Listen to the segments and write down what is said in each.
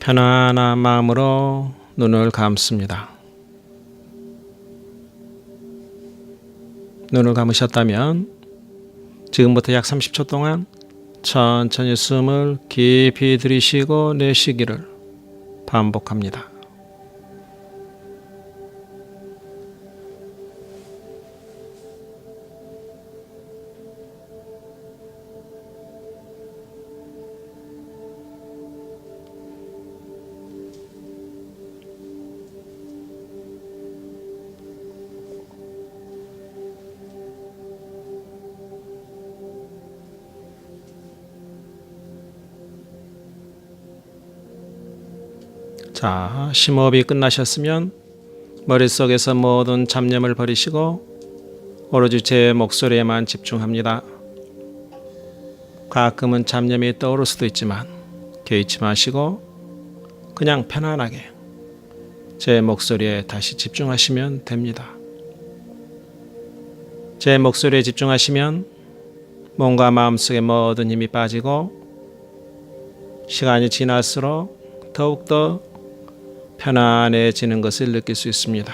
편안한 마음으로 눈을 감습니다. 눈을 감으셨다면 지금부터 약 30초 동안 천천히 숨을 깊이 들이쉬고 내쉬기를 반복합니다. 자, 심호흡이 끝나셨으면 머릿속에서 모든 잡념을 버리시고 오로지 제 목소리에만 집중합니다. 가끔은 잡념이 떠오를 수도 있지만 개의치 마시고 그냥 편안하게 제 목소리에 다시 집중하시면 됩니다. 제 목소리에 집중하시면 몸과 마음속의 모든 힘이 빠지고 시간이 지날수록 더욱더 편안해지는 것을 느낄 수 있습니다.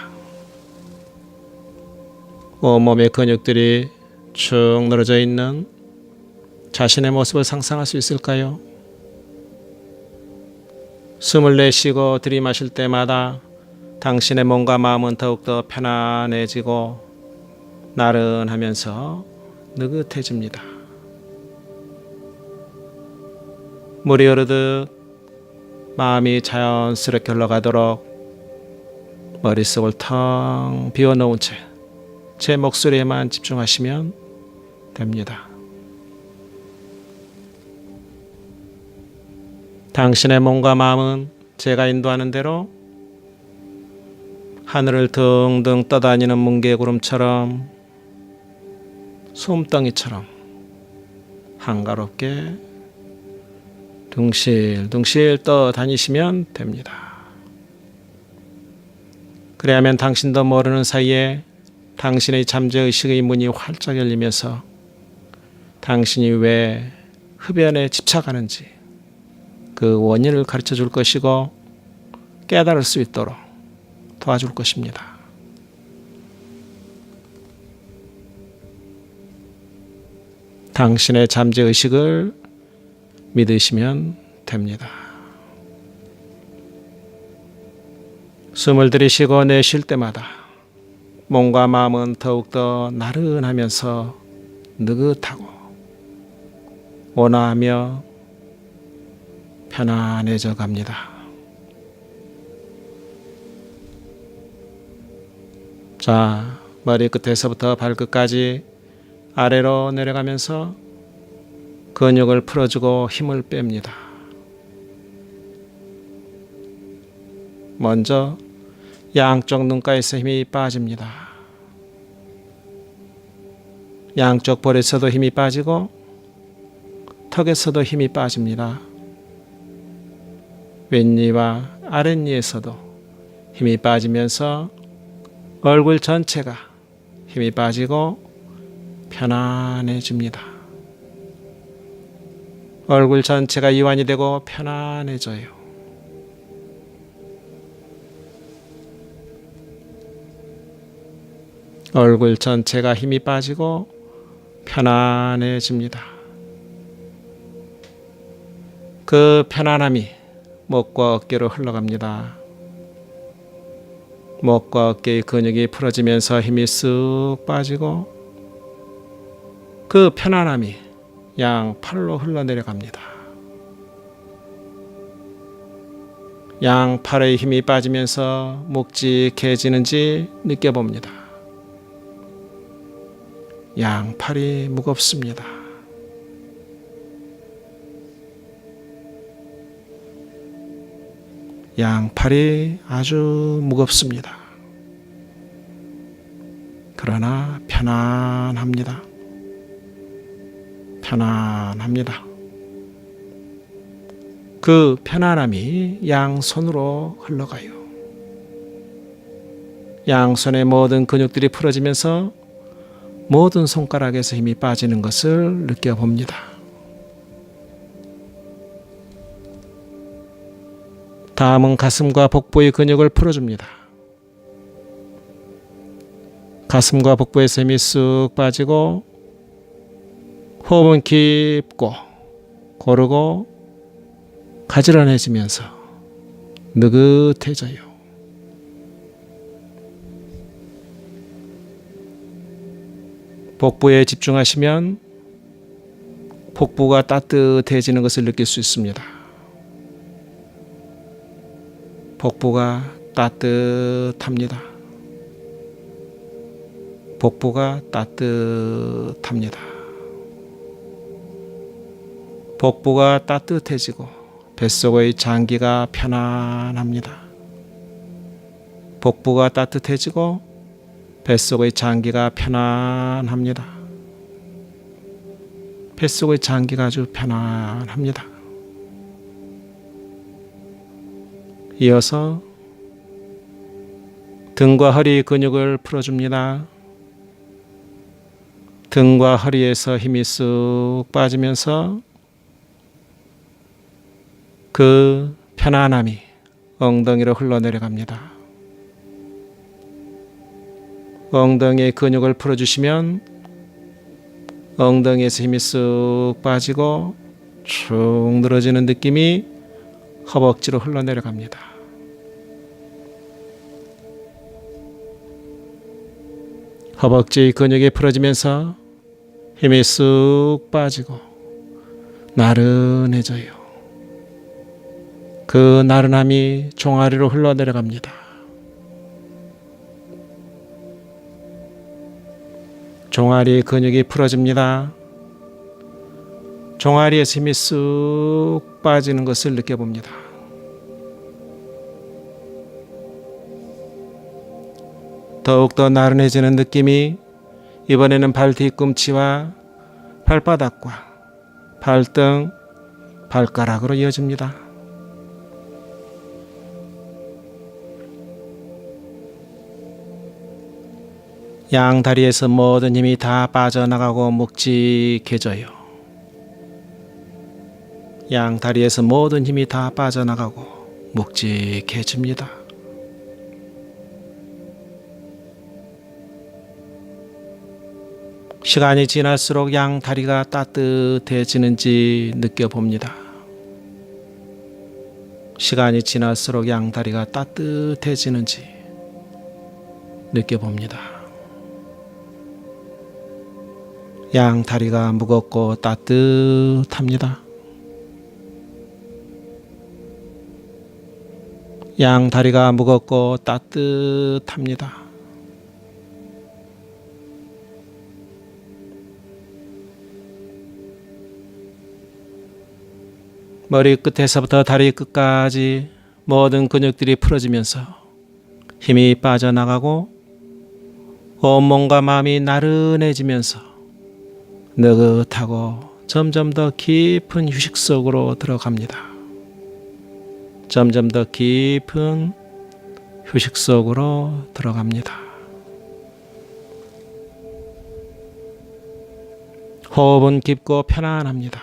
온몸의 근육들이 축 늘어져 있는 자신의 모습을 상상할 수 있을까요? 숨을 내쉬고 들이마실 때마다 당신의 몸과 마음은 더욱더 편안해지고 나른하면서 느긋해집니다. 물이 흐르듯 마음이 자연스럽게 흘러가도록 머릿속을 텅 비워놓은 채 제 목소리에만 집중하시면 됩니다. 당신의 몸과 마음은 제가 인도하는 대로 하늘을 등등 떠다니는 뭉게구름처럼 솜덩이처럼 한가롭게 둥실 둥실 떠 다니시면 됩니다. 그래야면 당신도 모르는 사이에 당신의 잠재의식의 문이 활짝 열리면서 당신이 왜 흡연에 집착하는지 그 원인을 가르쳐 줄 것이고 깨달을 수 있도록 도와줄 것입니다. 당신의 잠재의식을 믿으시면 됩니다. 숨을 들이쉬고 내쉴 때마다 몸과 마음은 더욱더 나른하면서 느긋하고 온화하며 편안해져 갑니다. 자, 머리 끝에서부터 발끝까지 아래로 내려가면서 근육을 풀어주고 힘을 뺍니다. 먼저 양쪽 눈가에서 힘이 빠집니다. 양쪽 볼에서도 힘이 빠지고 턱에서도 힘이 빠집니다. 윗니와 아랫니에서도 힘이 빠지면서 얼굴 전체가 힘이 빠지고 편안해집니다. 얼굴 전체가 이완이 되고 편안해져요. 얼굴 전체가 힘이 빠지고 편안해집니다. 그 편안함이 목과 어깨로 흘러갑니다. 목과 어깨의 근육이 풀어지면서 힘이 쓱 빠지고 그 편안함이 양 팔로 흘러내려갑니다. 양 팔의 힘이 빠지면서 묵직해지는지 느껴봅니다. 양 팔이 무겁습니다. 양 팔이 아주 무겁습니다. 그러나 편안합니다. 편안합니다. 그 편안함이 양손으로 흘러가요. 양손의 모든 근육들이 풀어지면서 모든 손가락에서 힘이 빠지는 것을 느껴봅니다. 다음은 가슴과 복부의 근육을 풀어줍니다. 가슴과 복부에서 힘이 쑥 빠지고 호흡은 깊고 고르고 가지런해지면서 느긋해져요. 복부에 집중하시면 복부가 따뜻해지는 것을 느낄 수 있습니다. 복부가 따뜻합니다. 복부가 따뜻합니다. 복부가 따뜻해지고 뱃속의 장기가 편안합니다. 복부가 따뜻해지고 뱃속의 장기가 편안합니다. 뱃속의 장기가 아주 편안합니다. 이어서 등과 허리 근육을 풀어줍니다. 등과 허리에서 힘이 쑥 빠지면서 그 편안함이 엉덩이로 흘러내려갑니다. 엉덩이의 근육을 풀어주시면 엉덩이에서 힘이 쑥 빠지고 축 늘어지는 느낌이 허벅지로 흘러내려갑니다. 허벅지 근육이 풀어지면서 힘이 쑥 빠지고 나른해져요. 그 나른함이 종아리로 흘러내려갑니다. 종아리 근육이 풀어집니다. 종아리에서 힘이 쑥 빠지는 것을 느껴봅니다. 더욱더 나른해지는 느낌이 이번에는 발 뒤꿈치와 발바닥과 발등, 발가락으로 이어집니다. 양 다리에서 모든 힘이 다 빠져나가고 묵직해져요. 양 다리에서 모든 힘이 다 빠져나가고 묵직해집니다. 시간이 지날수록 양 다리가 따뜻해지는지 느껴봅니다. 시간이 지날수록 양 다리가 따뜻해지는지 느껴봅니다. 양 다리가 무겁고 따뜻합니다. 양 다리가 무겁고 따뜻합니다. 머리 끝에서부터 다리 끝까지 모든 근육들이 풀어지면서 힘이 빠져나가고 온몸과 마음이 나른해지면서 느긋하고 점점 더 깊은 휴식 속으로 들어갑니다. 점점 더 깊은 휴식 속으로 들어갑니다. 호흡은 깊고 편안합니다.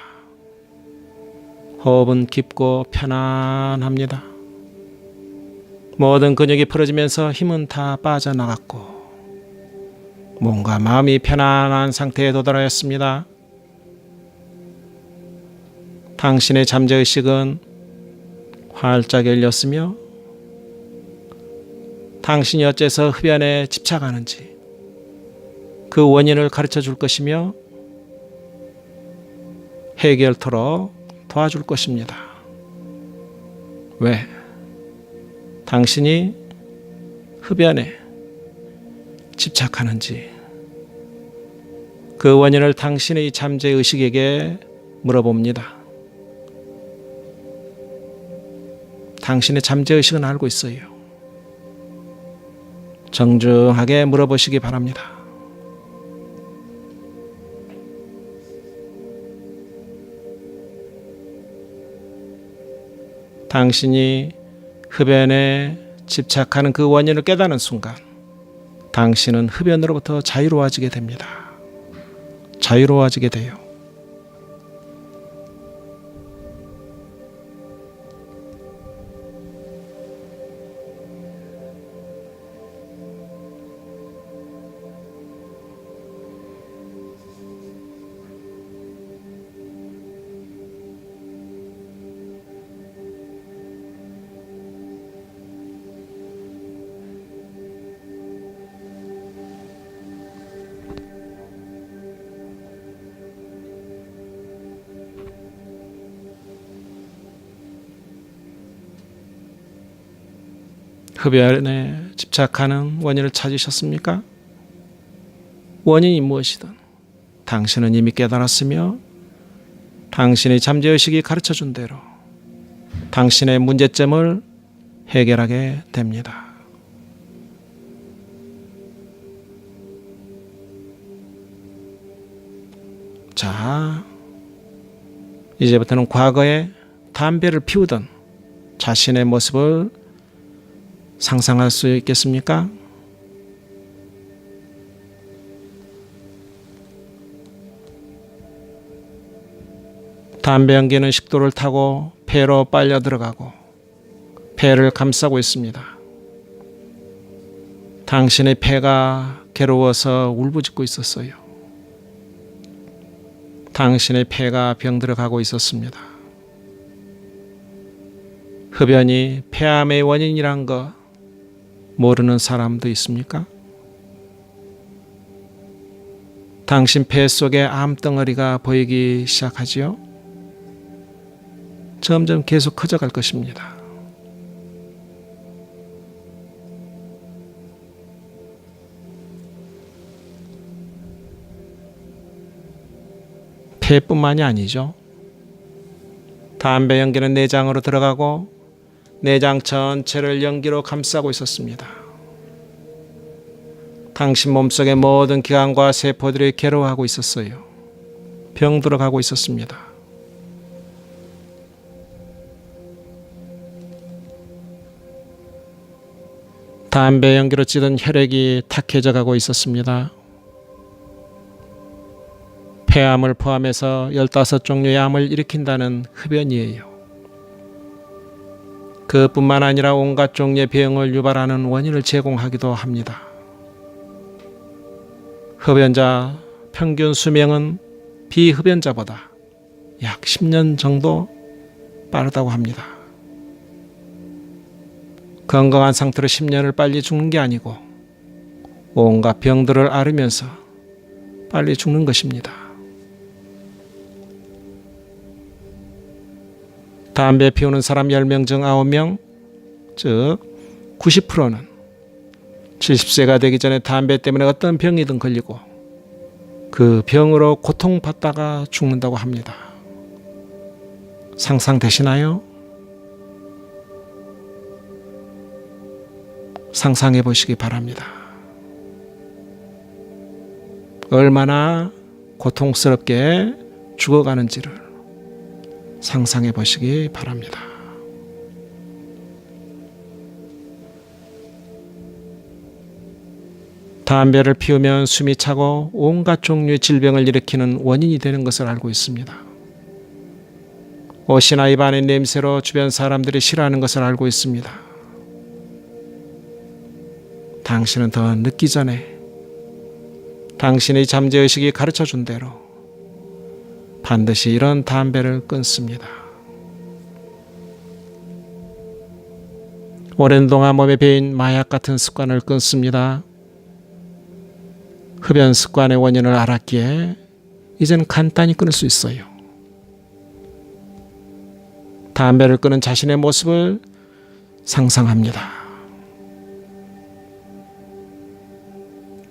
호흡은 깊고 편안합니다. 모든 근육이 풀어지면서 힘은 다 빠져나갔고 몸과 마음이 편안한 상태에 도달하였습니다. 당신의 잠재의식은 활짝 열렸으며 당신이 어째서 흡연에 집착하는지 그 원인을 가르쳐 줄 것이며 해결토록 도와줄 것입니다. 왜? 당신이 흡연에 집착하는지 그 원인을 당신의 잠재 의식에게 물어봅니다. 당신의 잠재 의식은 알고 있어요. 정중하게 물어보시기 바랍니다. 당신이 흡연에 집착하는 그 원인을 깨닫는 순간 당신은 흡연으로부터 자유로워지게 됩니다. 자유로워지게 돼요. 흡연에 집착하는 원인을 찾으셨습니까? 원인이 무엇이든 당신은 이미 깨달았으며 당신의 잠재의식이 가르쳐 준 대로 당신의 문제점을 해결하게 됩니다. 자, 이제부터는 과거에 담배를 피우던 자신의 모습을 상상할 수 있겠습니까? 담배 연기는 식도를 타고 폐로 빨려 들어가고 폐를 감싸고 있습니다. 당신의 폐가 괴로워서 울부짖고 있었어요. 당신의 폐가 병들어가고 있었습니다. 흡연이 폐암의 원인이란 거 모르는 사람도 있습니까? 당신 폐 속에 암덩어리가 보이기 시작하지요? 점점 계속 커져갈 것입니다. 폐뿐만이 아니죠. 담배 연기는 내장으로 들어가고 내장 전체를 연기로 감싸고 있었습니다. 당신 몸속의 모든 기관과 세포들이 괴로워하고 있었어요. 병들어 가고 있었습니다. 담배 연기로 찌든 혈액이 탁해져 가고 있었습니다. 폐암을 포함해서 15종류의 암을 일으킨다는 흡연이에요. 그뿐만 아니라 온갖 종류의 병을 유발하는 원인을 제공하기도 합니다. 흡연자 평균 수명은 비흡연자보다 약 10년 정도 빠르다고 합니다. 건강한 상태로 10년을 빨리 죽는 게 아니고 온갖 병들을 앓으면서 빨리 죽는 것입니다. 담배 피우는 사람 10명 중 9명, 즉 90%는 70세가 되기 전에 담배 때문에 어떤 병이든 걸리고 그 병으로 고통받다가 죽는다고 합니다. 상상되시나요? 상상해 보시기 바랍니다. 얼마나 고통스럽게 죽어가는지를 상상해 보시기 바랍니다. 담배를 피우면 숨이 차고 온갖 종류의 질병을 일으키는 원인이 되는 것을 알고 있습니다. 옷이나 입안의 냄새로 주변 사람들이 싫어하는 것을 알고 있습니다. 당신은 더 늦기 전에 당신의 잠재의식이 가르쳐 준 대로 반드시 이런 담배를 끊습니다. 오랜 동안 몸에 배인 마약 같은 습관을 끊습니다. 흡연 습관의 원인을 알았기에 이젠 간단히 끊을 수 있어요. 담배를 끊은 자신의 모습을 상상합니다.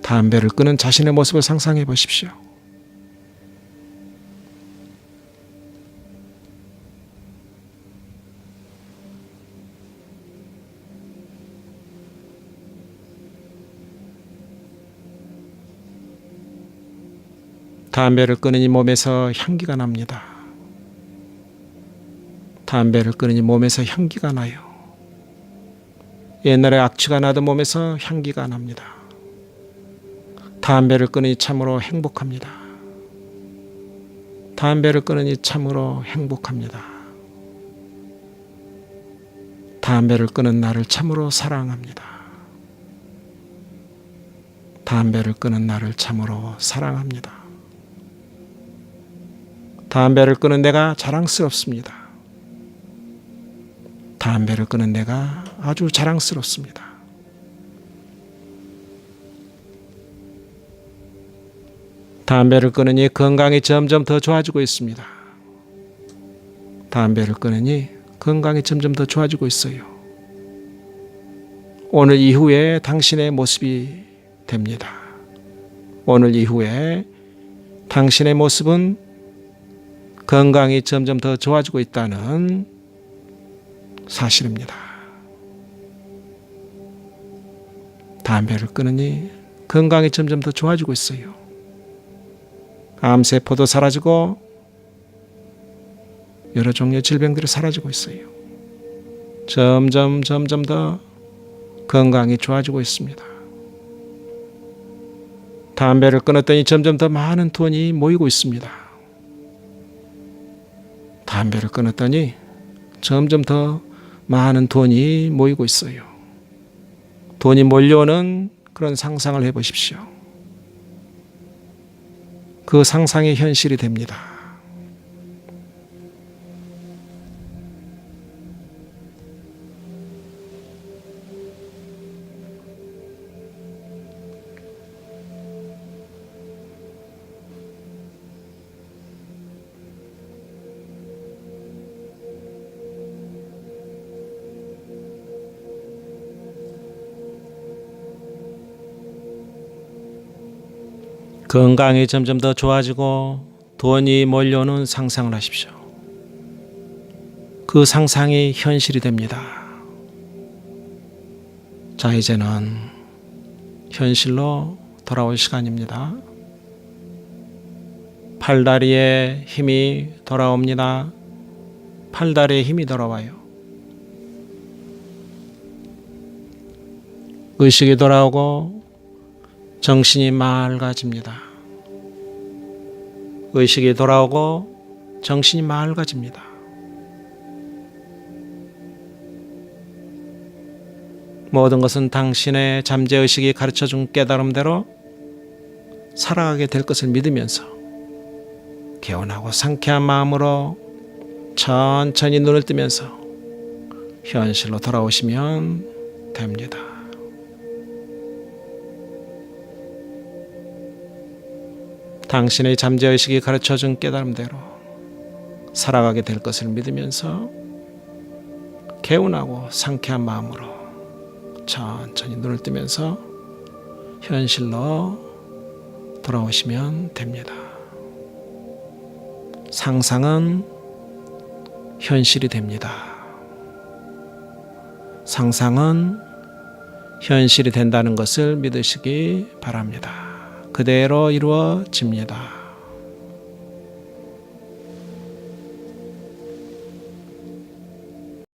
담배를 끊은 자신의 모습을 상상해 보십시오. 담배를 끊으니 몸에서 향기가 납니다. 담배를 끊으니 몸에서 향기가 나요. 옛날에 악취가 나던 몸에서 향기가 납니다. 담배를 끊으니 참으로 행복합니다. 담배를 끊으니 참으로 행복합니다. 담배를 끊은 나를 참으로 사랑합니다. 담배를 끊은 나를 참으로 사랑합니다. 담배를 끊은 내가 자랑스럽습니다. 담배를 끊은 내가 아주 자랑스럽습니다. 담배를 끊으니 건강이 점점 더 좋아지고 있습니다. 담배를 끊으니 건강이 점점 더 좋아지고 있어요. 오늘 이후에 당신의 모습이 됩니다. 오늘 이후에 당신의 모습은 건강이 점점 더 좋아지고 있다는 사실입니다. 담배를 끊으니 건강이 점점 더 좋아지고 있어요. 암세포도 사라지고 여러 종류의 질병들이 사라지고 있어요. 점점 점점 더 건강이 좋아지고 있습니다. 담배를 끊었더니 점점 더 많은 돈이 모이고 있습니다. 담배를 끊었더니 점점 더 많은 돈이 모이고 있어요. 돈이 몰려오는 그런 상상을 해보십시오. 그 상상이 현실이 됩니다. 건강이 점점 더 좋아지고 돈이 몰려오는 상상을 하십시오. 그 상상이 현실이 됩니다. 자, 이제는 현실로 돌아올 시간입니다. 팔다리에 힘이 돌아옵니다. 팔다리에 힘이 돌아와요. 의식이 돌아오고 정신이 맑아집니다. 의식이 돌아오고 정신이 맑아집니다. 모든 것은 당신의 잠재의식이 가르쳐 준 깨달음대로 살아가게 될 것을 믿으면서 개운하고 상쾌한 마음으로 천천히 눈을 뜨면서 현실로 돌아오시면 됩니다. 당신의 잠재의식이 가르쳐 준 깨달음대로 살아가게 될 것을 믿으면서 개운하고 상쾌한 마음으로 천천히 눈을 뜨면서 현실로 돌아오시면 됩니다. 상상은 현실이 됩니다. 상상은 현실이 된다는 것을 믿으시기 바랍니다. 그대로 이루어집니다.